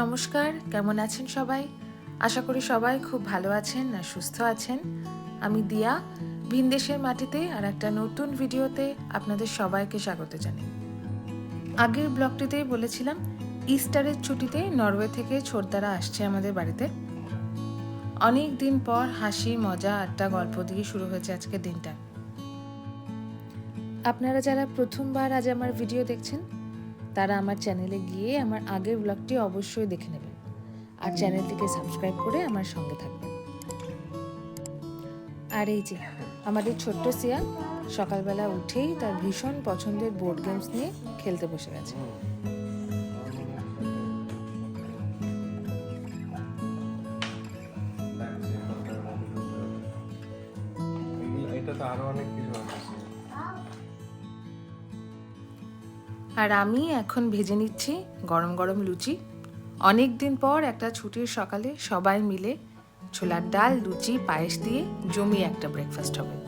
নমস্কার, কেমন আছেন সবাই? আশা করি সবাই খুব ভালো আছেন আর সুস্থ আছেন। আমি দিয়া, ভিনদেশের মাটিতে আর একটা নতুন ভিডিওতে আপনাদের সবাইকে স্বাগত জানাই। আগের ব্লগটিতেই বলেছিলাম, ইস্টারের ছুটিতে নরওয়ে থেকে ছোটদারা আসছে আমাদের বাড়িতে। অনেক দিন পর হাসি, মজা, আড্ডা, গল্প দিয়ে শুরু হয়েছে আজকের দিনটা। আপনারা যারা প্রথমবার আজ আমার ভিডিও দেখছেন তারা আমার চ্যানেলে গিয়ে আমার আগের ব্লগটি অবশ্যই দেখে নেবেন আর চ্যানেলটিকে সাবস্ক্রাইব করে আমার সঙ্গে থাকবেন আর এই যে, আমাদের ছোট্ট সিয়া সকালবেলা উঠেই তার ভীষণ পছন্দের বোর্ড গেমস নিয়ে খেলতে বসে গেছে। আর আমি এখন ভেজে নিচ্ছি গরম গরম লুচি। অনেক দিন পর একটা ছুটির সকালে সবাই মিলে ছোলার ডাল, লুচি, পায়েস দিয়ে জমি একটা ব্রেকফাস্ট হবে।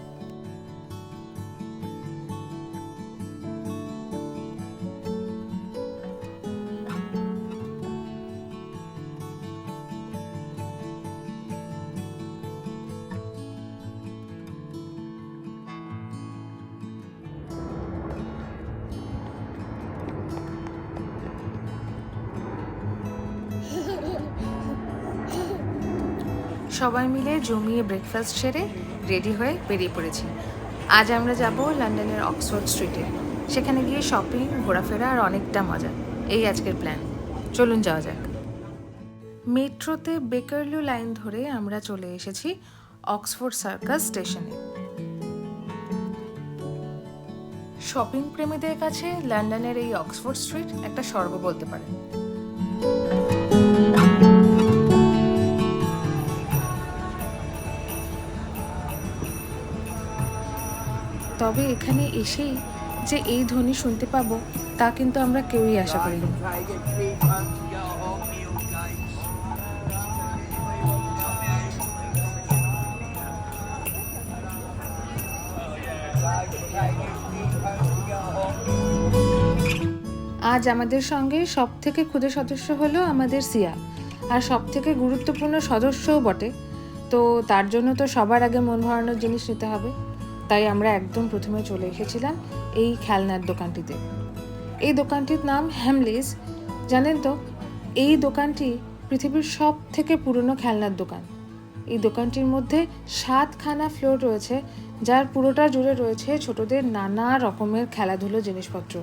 সবাই মিলে জমিয়ে ব্রেকফাস্ট সেরে রেডি হয়ে বেরিয়ে পড়েছি। আজ আমরা যাব লন্ডনের অক্সফোর্ড স্ট্রিটে সেখানে গিয়ে শপিং ঘোরাফেরা আর অনেকটা মজা। এই আজকের প্ল্যান চলুন যাওয়া যাক। মেট্রোতে বেকারলু লাইন ধরে আমরা চলে এসেছি অক্সফোর্ড সার্কাস স্টেশনে শপিং প্রেমীদের কাছে লন্ডনের এই অক্সফোর্ড স্ট্রিট একটা স্বর্গ বলতে পারে তবে এখানে এসেই যে এই ধ্বনি শুনতে পাবো, তা কিন্তু আমরা কেউই আশা করিনি। আজ আমাদের সঙ্গে সব থেকে ক্ষুদে সদস্য হলো আমাদের সিয়া, আর সব থেকে গুরুত্বপূর্ণ সদস্যও বটে। তো তার জন্য তো সবার আগে মন ভরানোর জিনিস নিতে হবে। তাই আমরা একদম প্রথমে চলে এসেছিলাম এই খেলনার দোকানটিতে। এই দোকানটির নাম হ্যামলিস জানেন তো, এই দোকানটি পৃথিবীর সব থেকে পুরনো খেলনার দোকান। এই দোকানটির মধ্যে সাতখানা ফ্লোর রয়েছে, যার পুরোটা জুড়ে রয়েছে ছোটদের নানা রকমের খেলাধুলো জিনিসপত্র।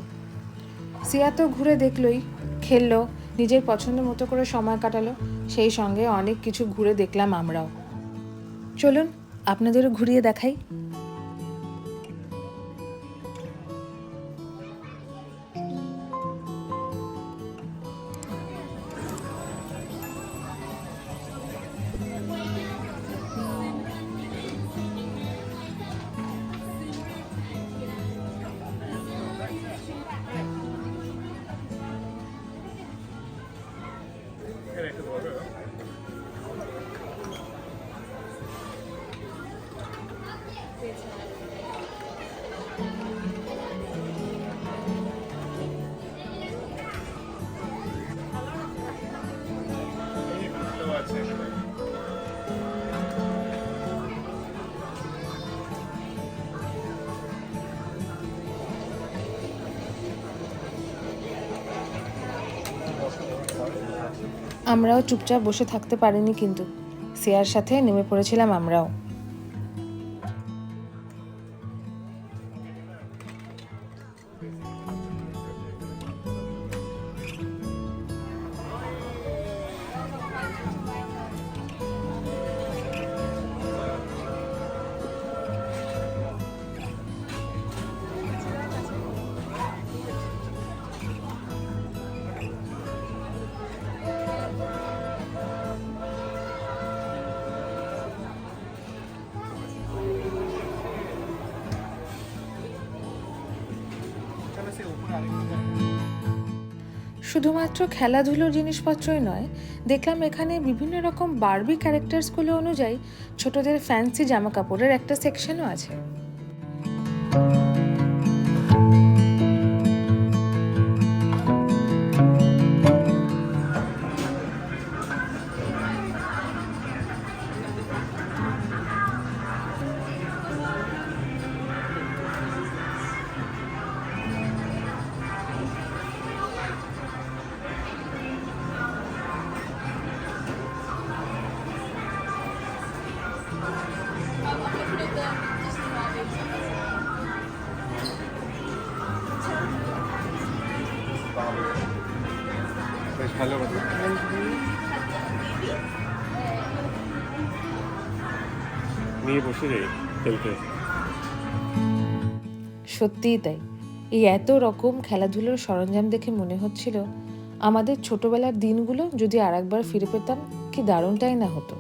সিয়া তো ঘুরে দেখলোই, খেললো, নিজের পছন্দ মতো করে সময় কাটালো, সেই সঙ্গে অনেক কিছু ঘুরে দেখলাম আমরাও। চলুন, আপনাদেরও ঘুরিয়ে দেখাই। আমরাও চুপচাপ বসে থাকতে পারিনি কিন্তু। সিয়ার সাথে নেমে পড়েছিলাম আমরাও। শুধুমাত্র খেলাধুলোর জিনিসপত্রই নয়, দেখলাম এখানে বিভিন্ন রকম বার্বি ক্যারেক্টার্সগুলো অনুযায়ী ছোটদের ফ্যান্সি জামা কাপড়ের একটা সেকশনও আছে। ভালো কথা। নিয়ে বসে যাই খেলতে। সত্যিই তাই। এই এত রকম খেলাধুলোর সরঞ্জাম দেখে মনে হচ্ছিল আমাদের ছোটবেলার দিনগুলো যদি আর একবার ফিরে পেতাম, কি দারুণটাই না হতো।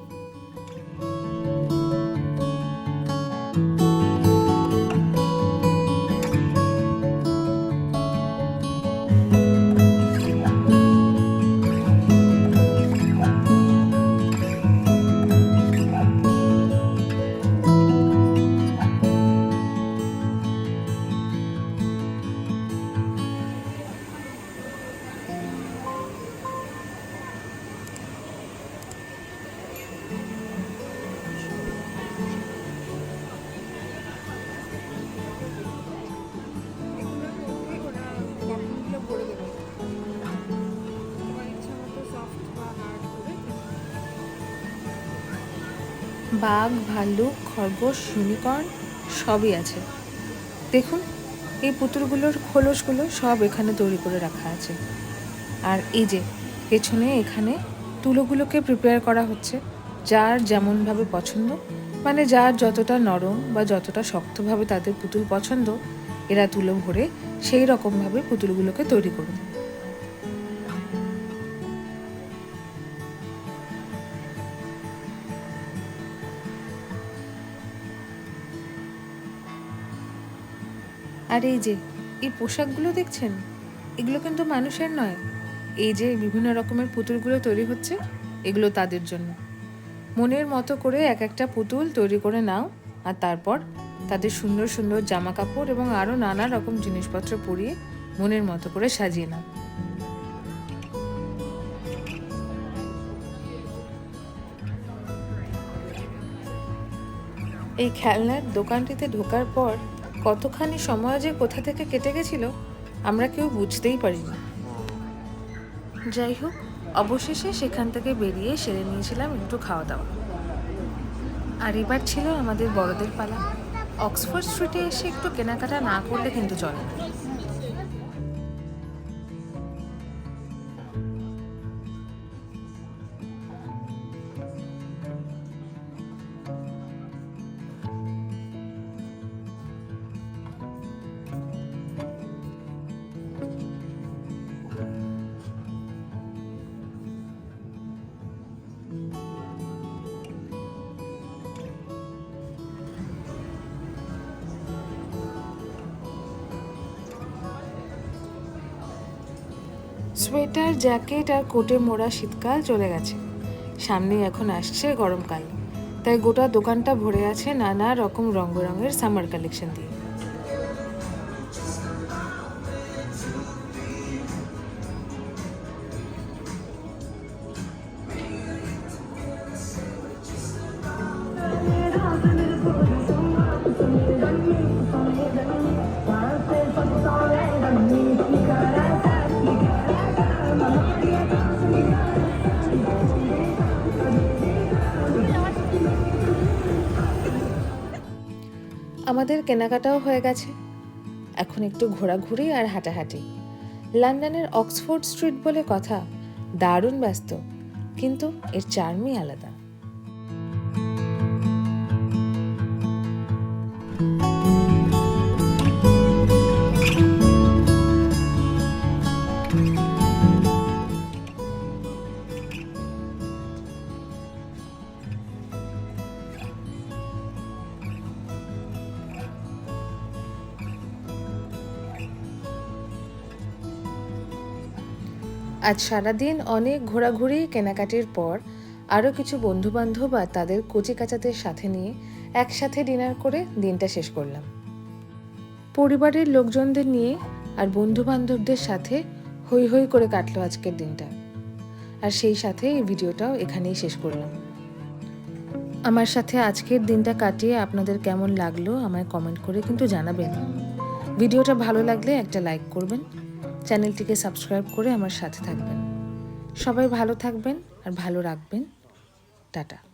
বাঘ, ভাল্লুক, খরগোশ, ইউনিকর্ন সবই আছে। দেখুন, এই পুতুলগুলোর খোলসগুলো সব এখানে তৈরি করে রাখা আছে। আর এই যে, পেছনে এখানে তুলোগুলোকে প্রিপেয়ার করা হচ্ছে, যার যেমনভাবে পছন্দ মানে যার যতটা নরম বা যতটা শক্তভাবে তাদের পুতুল পছন্দ, এরা তুলো ভরে সেই রকমভাবে পুতুলগুলোকে তৈরি করে আর এই যে, এই পোশাকগুলো দেখছেন? এগুলো কিন্তু মানুষের নয়। এই যে বিভিন্ন রকমের পুতুলগুলো তৈরি হচ্ছে, এগুলো তাদের জন্য। মনের মতো করে এক একটা পুতুল তৈরি করে নাও আর তারপর তাদের সুন্দর সুন্দর জামা কাপড় এবং আরও নানা রকম জিনিসপত্র পরিয়ে মনের মতো করে সাজিয়ে নাও। এই খেলনার দোকানটিতে ঢোকার পর কতখানি সময় যে কোথা থেকে কেটে গেছিল, আমরা কেউ বুঝতেই পারিনি। যাই হোক অবশেষে সেখান থেকে বেরিয়ে সেরে নিয়েছিলাম একটু খাওয়া দাওয়া আর এবার ছিল আমাদের বড়দের পালা। অক্সফোর্ড স্ট্রিটে এসে একটু কেনাকাটা না করলে কিন্তু চলে না। সোয়েটার, জ্যাকেট আর কোটে মোড়া শীতকাল চলে গেছে। সামনে এখন আসছে গরমকাল। তাই গোটা দোকানটা ভরে আছে নানা রকম রঙবেরঙের সামার কালেকশন দিয়ে। আমাদের কেনাকাটাও হয়ে গেছে। এখন একটু ঘোরাঘুরি আর হাঁটাহাঁটি। লন্ডনের অক্সফোর্ড স্ট্রিট বলে কথা দারুণ ব্যস্ত, কিন্তু এর চার্মই আলাদা। আজ সারাদিন অনেক ঘোরাঘুরি, কেনাকাটির পর আরও কিছু বন্ধুবান্ধব আর তাদের কচি কাচাদের সাথে নিয়ে একসাথে ডিনার করে দিনটা শেষ করলাম। পরিবারের লোকজনদের নিয়ে আর বন্ধু বান্ধবদের সাথে হই হই করে কাটলো আজকের দিনটা। আর সেই সাথে এই ভিডিওটাও এখানেই শেষ করলাম। আমার সাথে আজকের দিনটা কাটিয়ে আপনাদের কেমন লাগল আমায় কমেন্ট করে কিন্তু জানাবেন। ভিডিওটা ভালো লাগলে একটা লাইক করবেন চ্যানেলটিকে সাবস্ক্রাইব করে আমার সাথে থাকবেন। সবাই ভালো থাকবেন আর ভালো রাখবেন। টাটা।